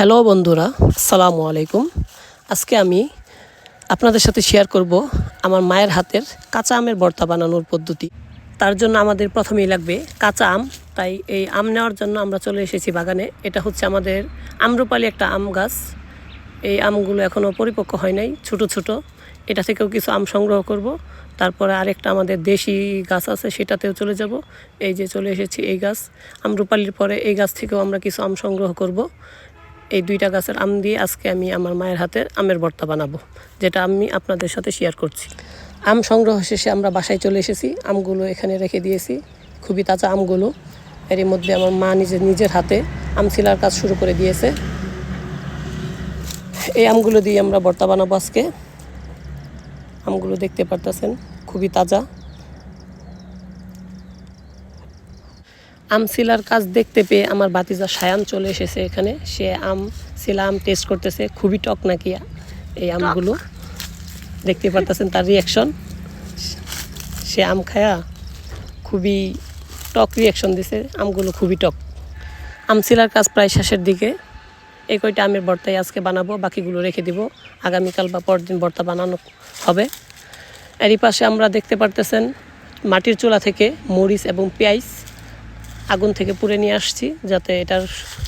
Hello বন্ধুরা, আসসালামু আলাইকুম। আজকে আমি আপনাদের সাথে শেয়ার করব আমার মায়ের হাতের কাঁচা আমের ভর্তা বানানোর পদ্ধতি। তার জন্য আমাদের প্রথমেই লাগবে কাঁচা আম। তাই এই আম নেওয়ার জন্য আমরা চলে এসেছি বাগানে। এটা হচ্ছে আমাদের আম্রপালি একটা আম গাছ। এই আমগুলো এখনও পরিপক্ক হয় নাই, ছোট ছোট। এটা থেকেও কিছু আম সংগ্রহ করব। তারপরে আরেকটা আমাদের দেশি গাছ আছে, সেটাতেও চলে যাব। এই যে চলে এসেছি এই গাছ। আমরুপালির পরে এই গাছ থেকেও আমরা কিছু আম সংগ্রহ করব। এই দুইটা গাছের আম দিয়ে আজকে আমি আমার মায়ের হাতের আমের ভর্তা বানাবো, যেটা আমি আপনাদের সাথে শেয়ার করছি। আম সংগ্রহ শেষে আমরা বাসায় চলে এসেছি, আমগুলো এখানে রেখে দিয়েছি, খুবই তাজা আমগুলো। এরই মধ্যে আমার মা নিজের নিজের হাতে আম ছিলার কাজ শুরু করে দিয়েছে। এই আমগুলো দিয়ে আমরা ভর্তা বানাবো আজকে। আমগুলো দেখতে পারতেছেন, খুবই তাজা। আম সিলার কাজ দেখতে পেয়ে আমার বাতিজা সায়ান চলে এসেছে এখানে। সে আম সিলা আম টেস্ট করতেছে। খুবই টক নাকি এই আমগুলো। দেখতে পারতেছেন তার রিয়াকশন সে আম খায়া খুবই টক রিয়াকশন দিছে। আমগুলো খুবই টক। আম সিলার কাজ প্রায় শেষের দিকে। এই কয়টা আমের ভর্তাই আজকে বানাবো বাকিগুলো রেখে দিব। আগামীকাল বা পরদিন ভর্তা বানানো হবে। এরই পাশে আমরা দেখতে পারতেছেন মাটির চুলা থেকে মরিচ এবং পেঁয়াজ আগুন থেকে পুড়ে নিয়ে আসছি যাতে এটার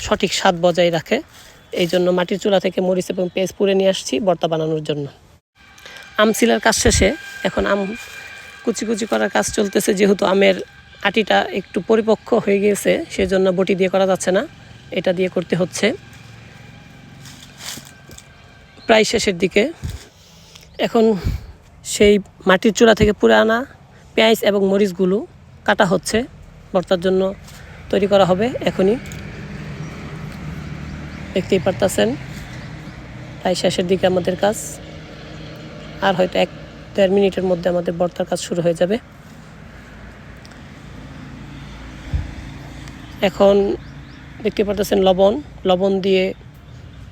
সঠিক স্বাদ বজায় রাখে। এই জন্য মাটির চুলা থেকে মরিচ এবং পেঁয়াজ পুড়ে নিয়ে আসছি ভর্তা বানানোর জন্য। আম সিলার কাজ শেষে এখন আম কুচি কুচি করার কাজ চলতেছে, যেহেতু আমের আটিটা একটু পরিপক্ক হয়ে গিয়েছে, সেজন্য বটি দিয়ে করা যাচ্ছে না, এটা দিয়ে করতে হচ্ছে। প্রায় শেষের দিকে। এখন সেই মাটির চূড়া থেকে পুরে আনা পেঁয়াজ এবং মরিচগুলো কাটা হচ্ছে ভর্তার জন্য। তৈরি করা হবে এখনই। দেখতেই পারতেছেন। প্রায় শেষের দিকে আমাদের কাজ। আর হয়তো এক দেড় মিনিটের মধ্যে আমাদের বর্তার কাজ শুরু হয়ে যাবে। এখন দেখতে পারতেছেন লবণ। লবণ দিয়ে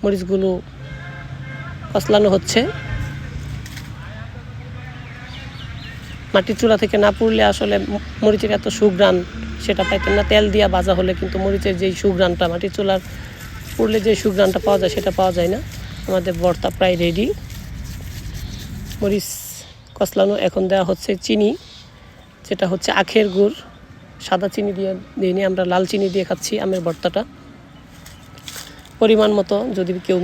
মরিচগুলো কসলানো হচ্ছে। মাটির চূড়া থেকে না পুড়লে আসলে মরিচের এত সুঘ্রাণ সেটা পাইতেন না। তেল দিয়া ভাজা হলে কিন্তু মরিচের যেই সুঘ্রাণটা, মাটির চুলার পুড়লে যে সুঘ্রাণটা পাওয়া যায় সেটা পাওয়া যায় না। আমাদের ভর্তা প্রায় রেডি মরিচ কসলানো এখন দেওয়া হচ্ছে চিনি, যেটা হচ্ছে আখের গুড়। সাদা চিনি দিয়ে দিইনি, আমরা লাল চিনি দিয়ে খাচ্ছি আমের ভর্তাটা। পরিমাণ মতো যদি কেউ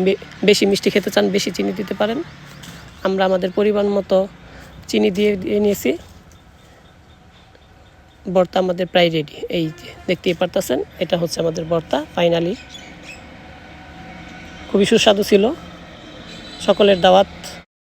বেশি মিষ্টি খেতে চান, বেশি চিনি দিতে পারেন। আমরা আমাদের পরিমাণ মতো চিনি দিয়ে দিয়ে নিয়েছি বর্তা আমাদের প্রায় রেডি এই যে, দেখতেই পারতেছেন, এটা হচ্ছে আমাদের বর্তা ফাইনালি খুবই সুস্বাদু ছিল। সকলের দাওয়াত